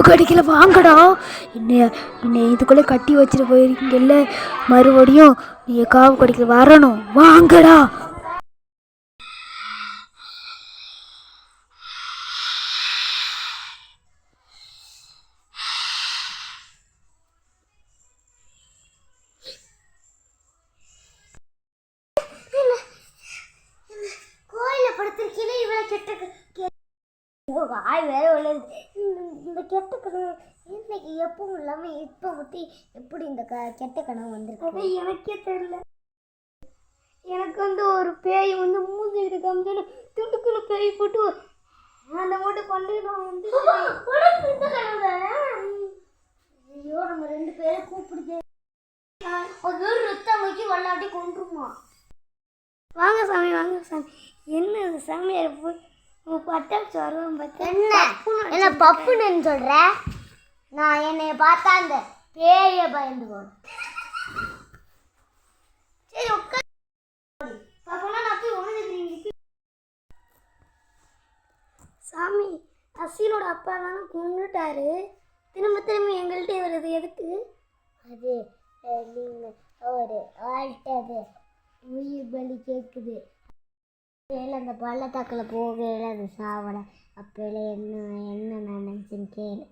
காவு கடிக்கல வாங்கடா. என்னைய என்னை இதுக்குள்ளே கட்டி வச்சுட்டு போயிருக்கீங்கல்ல? மறுபடியும் நீ காவு கடிக்கல வரணும். வாங்கடா. உங்க வாய் வேற உள்ளது. இந்த- கெட்ட கனவு இன்னைக்கு எப்பவும் இல்லாம இப்ப முட்டி எப்படி இந்த க- கெட்ட கனவு வந்திருக்கு? எனக்கே தெரியல. எனக்கு வந்து ஒரு பேய் வந்து மூஞ்சி இருக்காம சொல்லி துண்டுக்குள்ள பேய் போட்டு அந்த மட்டும் கொண்டு நான் வந்து ஐயோ நம்ம ரெண்டு பேரும் கூப்பிடுது. அது ரத்தமைக்கு வல்லாட்டி கொண்டுருமா வாங்க சாமி வாங்க சாமி. என்ன சாமியார் போய் என்ன? என்ன பப்புன்னு சொல்ற? நான் என்னைய பார்த்தா அந்த பேய பயந்து போனேன் சரி உட்கார். சாமி அசீலோட அப்பா தானே கொண்டுட்டாரு திரும்ப திரும்ப எங்கள்கிட்ட வருது எதுக்கு? அது நீங்கள் ஒரு ஆள்கிட்ட அது உயிர் பலி கேட்குது அப்பையில அந்த பள்ளத்தாக்கில் போகல அது சாவலை அப்பையில என்ன என்ன நினச்சின்னு கேளு.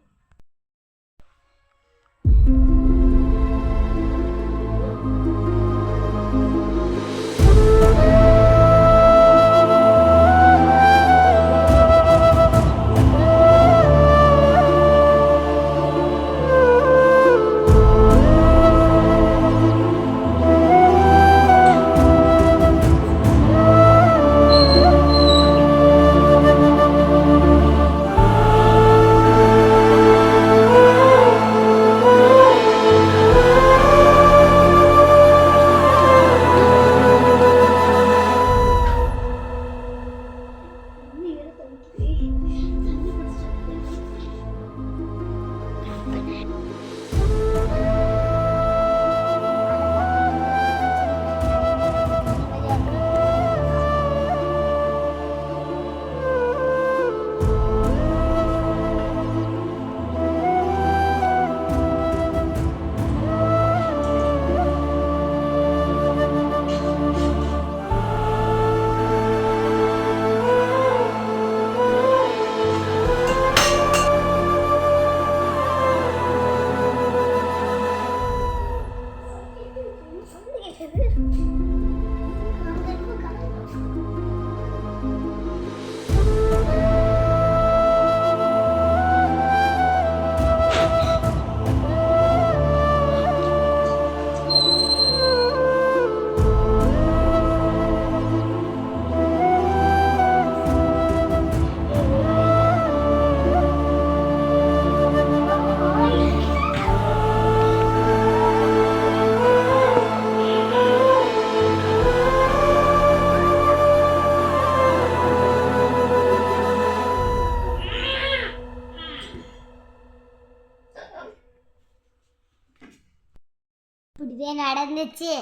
நடந்துச்சு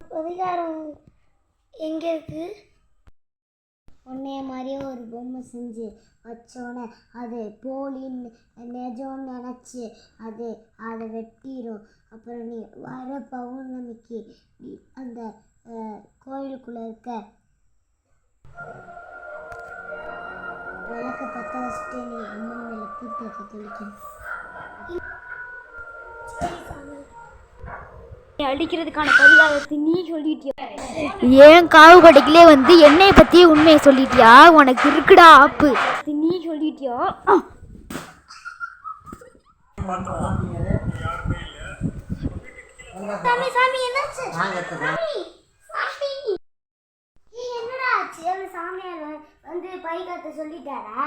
அதிகாரம் எங்க இருக்கு? உன்னைய மாதிரியே ஒரு பொம்மை செஞ்சு வச்சோன்னே அது போலின்னு நிஜம்னு நினச்சி அது அதை வெட்டிடும் அப்புறம் நீ வர பௌர்ணமிக்கு நீ அந்த கோயிலுக்குள்ள இருக்க. விளக்க பற்ற வச்சுட்டு நீ அம்மன் மேலே தீர்த்தத்தை தெளிக்கணும் அடிக்கிறதுக்கான பரிகாரத்தை நீ சொல்லிட்டியா? ஏன் காவு கடைக்கிலே வந்து என்னைய பத்தி உண்மையை சொல்லிட்டியா? உனக்கு இருக்குடா ஆப்பு. நீ சொல்லிட்டியா? சாமி சாமி என்னாச்சு? என்னடா ஆச்சு? அந்த சாமியார் வந்து பை காத்த சொல்லிட்டாரா?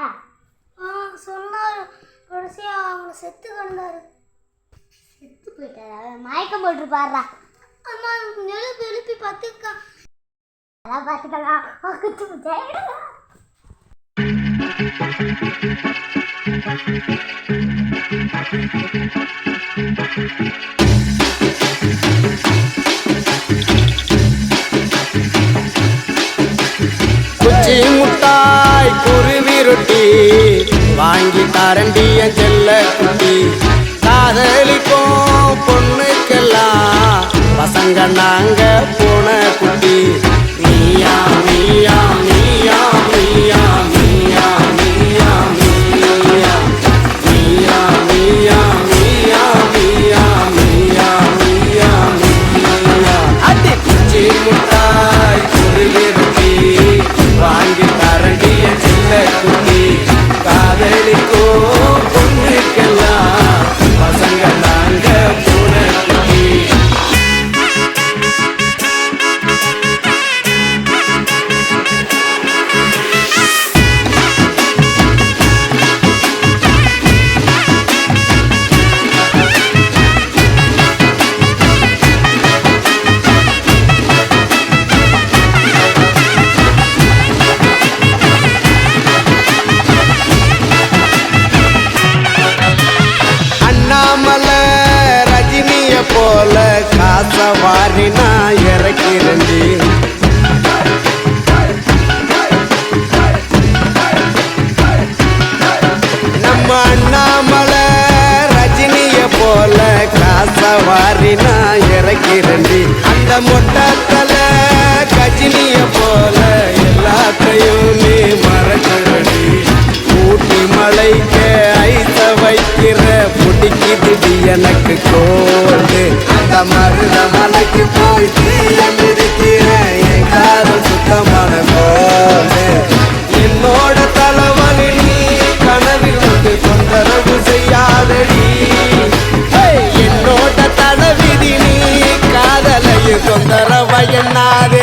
ஆ சொன்னார். கடைசியா அவங்க செத்து கிடந்தாரு செத்து போயிட்டாரா மயக்கம் போட்டு பாடுறா அம்மா எழுப்பி எழுப்பி பார்த்துக்கா. அதான் பார்த்துக்கலாம் குத்து போயிட்டாயிடா வாங்கி தரண்டிய செல்ல குட்டி. காதலிப்போம் பொண்ணுக்கெல்லாம். பசங்க நாங்க போன குட்டி. நீயா மீயா நீயா நீயா தோல்வி அந்த மருத மலைக்கு போய் தீய பிடிக்கிறேன் என் காதல் சுத்தமான கோல்வி என்னோட தலைவலி நீ கனவில் வந்து தொந்தரவு செய்யாதடி. என்னோட தலைவிதி நீ காதலையும் தொந்தரவு என்னாதே.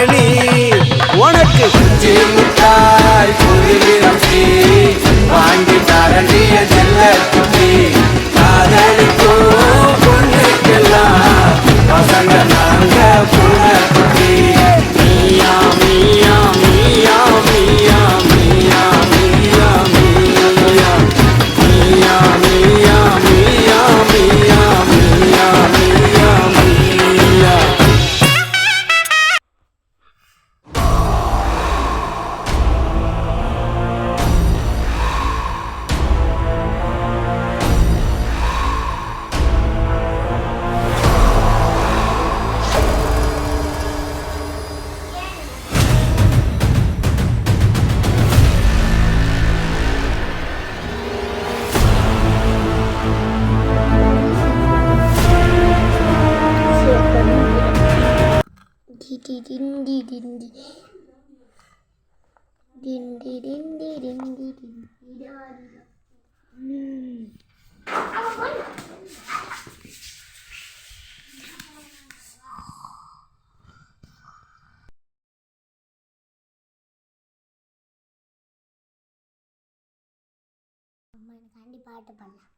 டிண்டி டிண்டி டிண்டி டிண்டி டிண்டி டிண்டி அம்மா பாட்டு பாடலாம்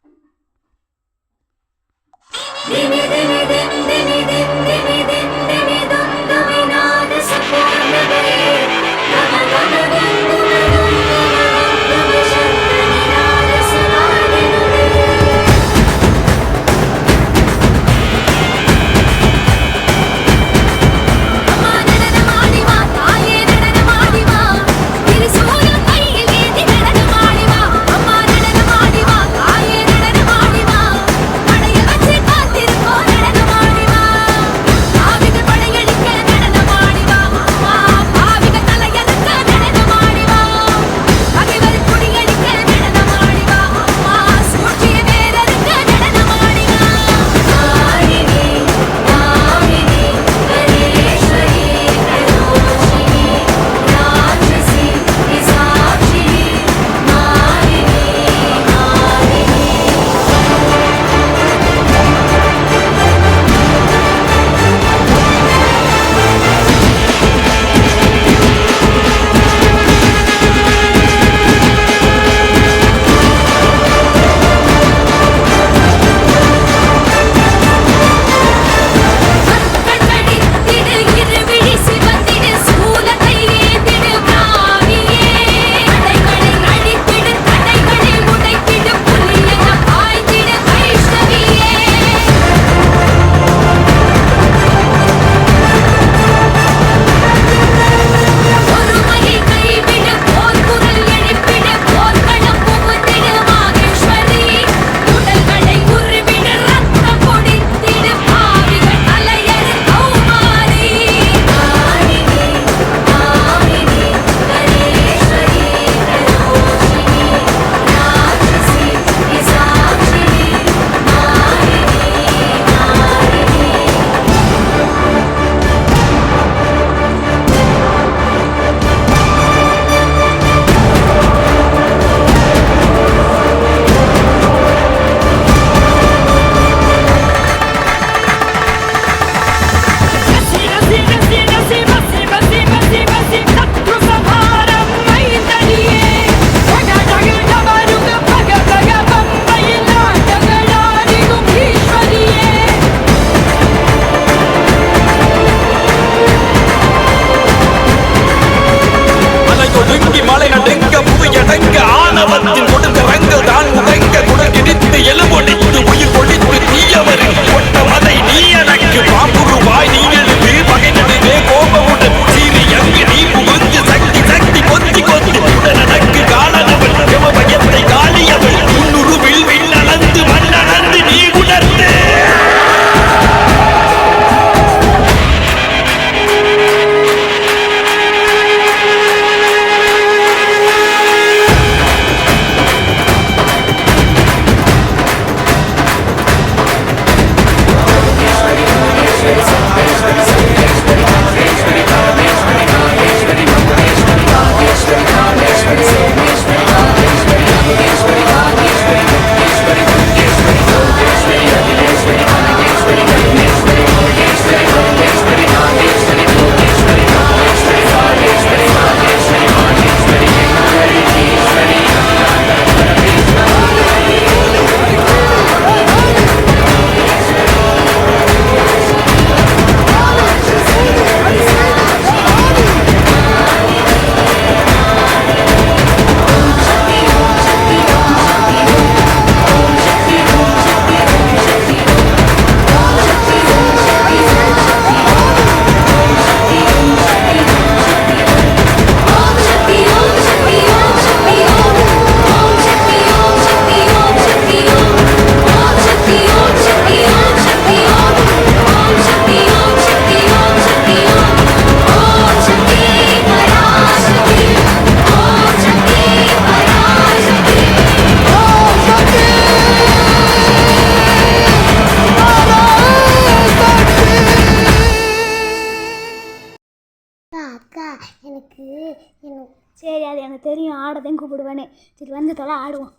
எனக்கு தெரியும் ஆடதையும் கூப்பிடுவேன்னு சரி வந்து தொலை ஆடுவோம்.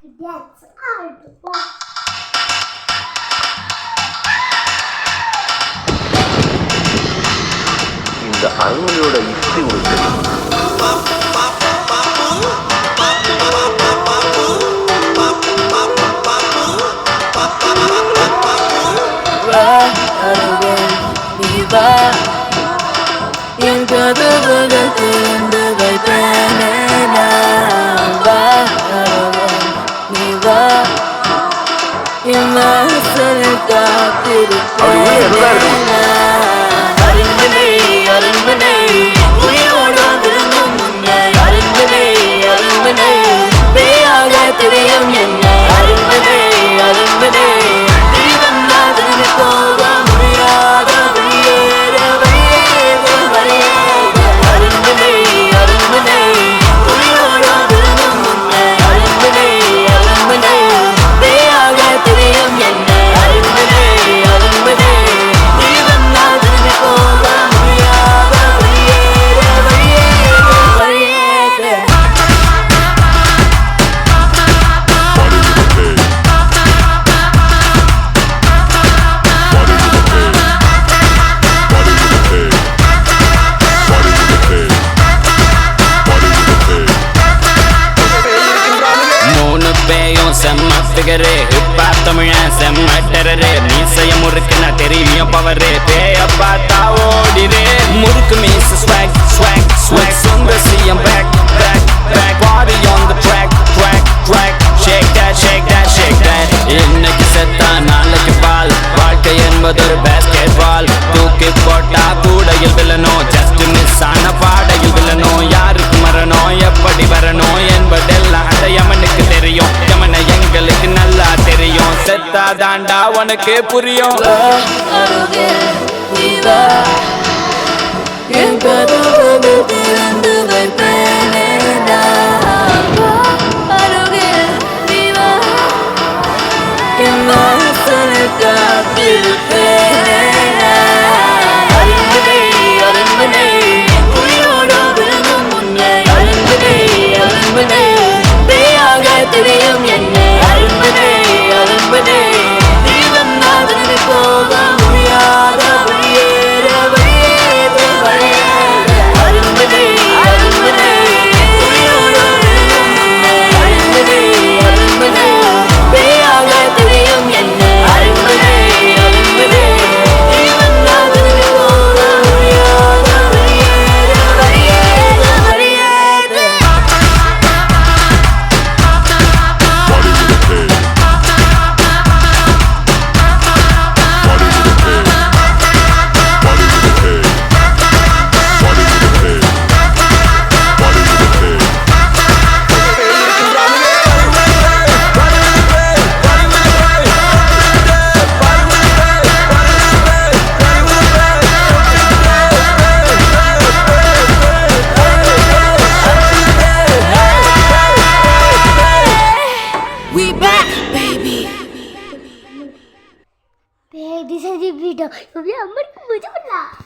ஆடுவோம் இந்த அயலியோட யுக்தி ஒரு தெரியும் என் கதவுகள் திறந்து வைத்தேனே வா நீ வா. என் மனசில் காத்திருப்பேன். அவனுக்கே புரியும். 我就老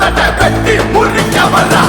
கட்டி முறிக்க வரா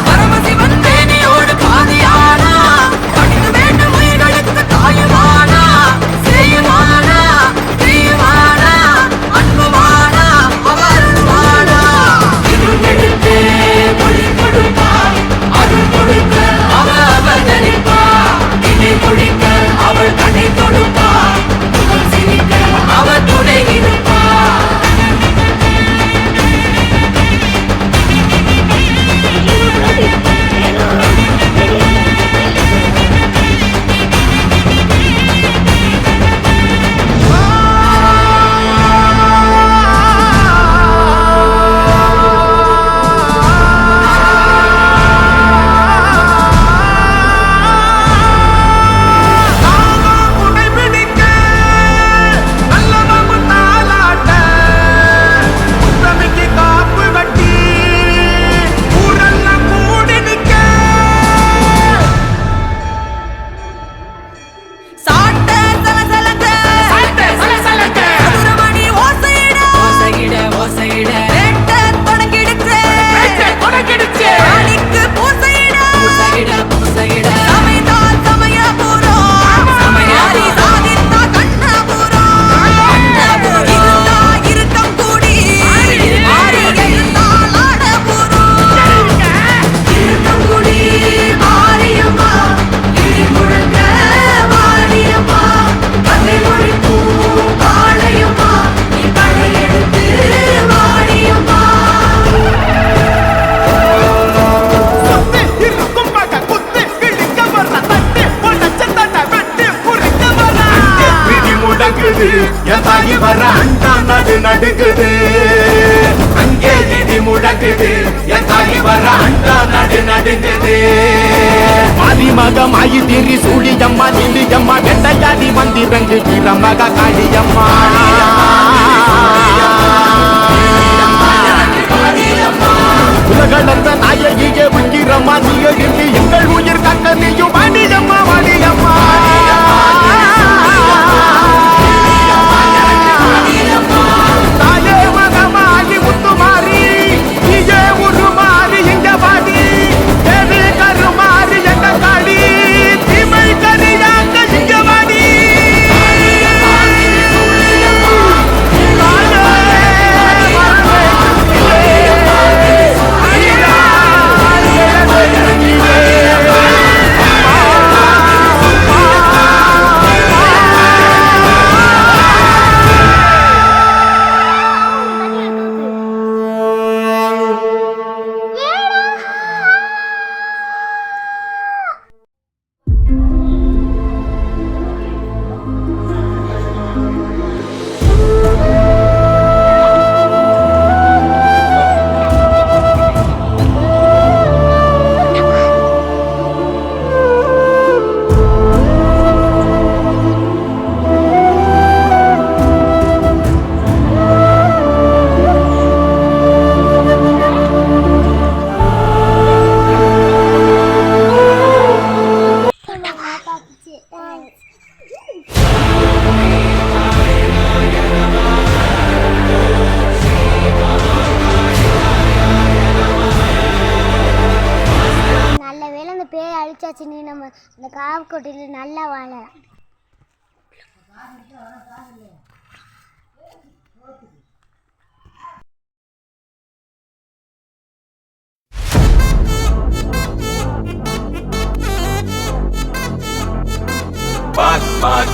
பாட் பாட்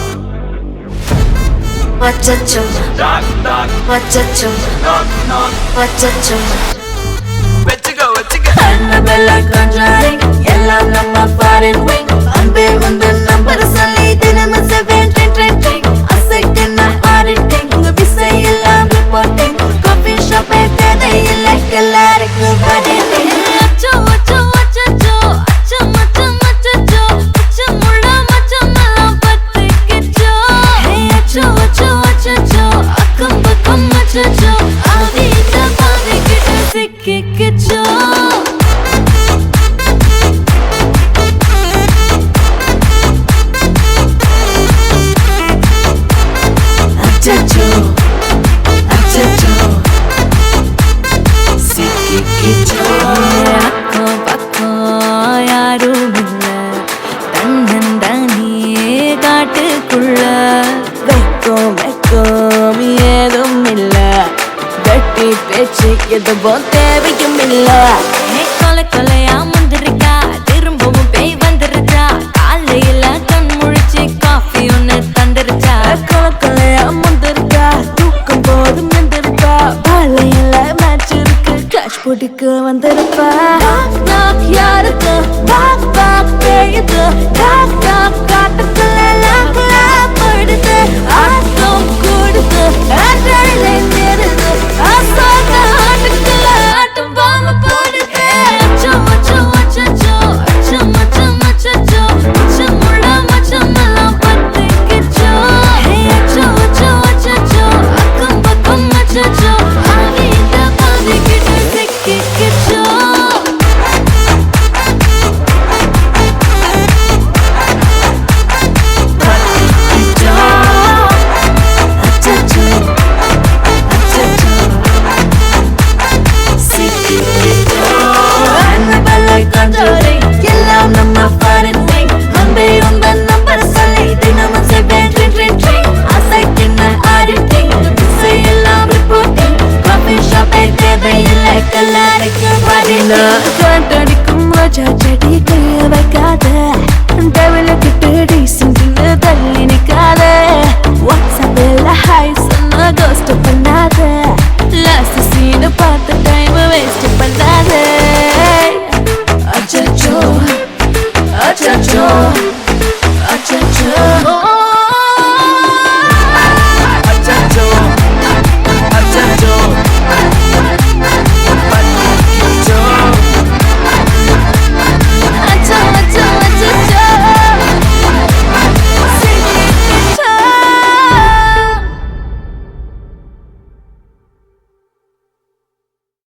அச்சச்சோ. டாக் டாக் அச்சச்சோ. டாக் டாக் அச்சச்சோ. எல்லாருக்கும் பாடிட்டிங் கிக்கிச்சோ. அச்சச்சோ அச்சச்சோ. சிக்கிச்சோ அக்கம் பக்கம் யாரும் இல்ல. தன்னன் தனியே காட்டுக்குள்ள. வெக்கம் வெக்கம் ஏதும் இல்ல. கட்டி பேச்சு எதுவும் love கல்லறைக்கு பதிலா காட்டடிக்கும் ரோஜா செடி கைய வைக்காத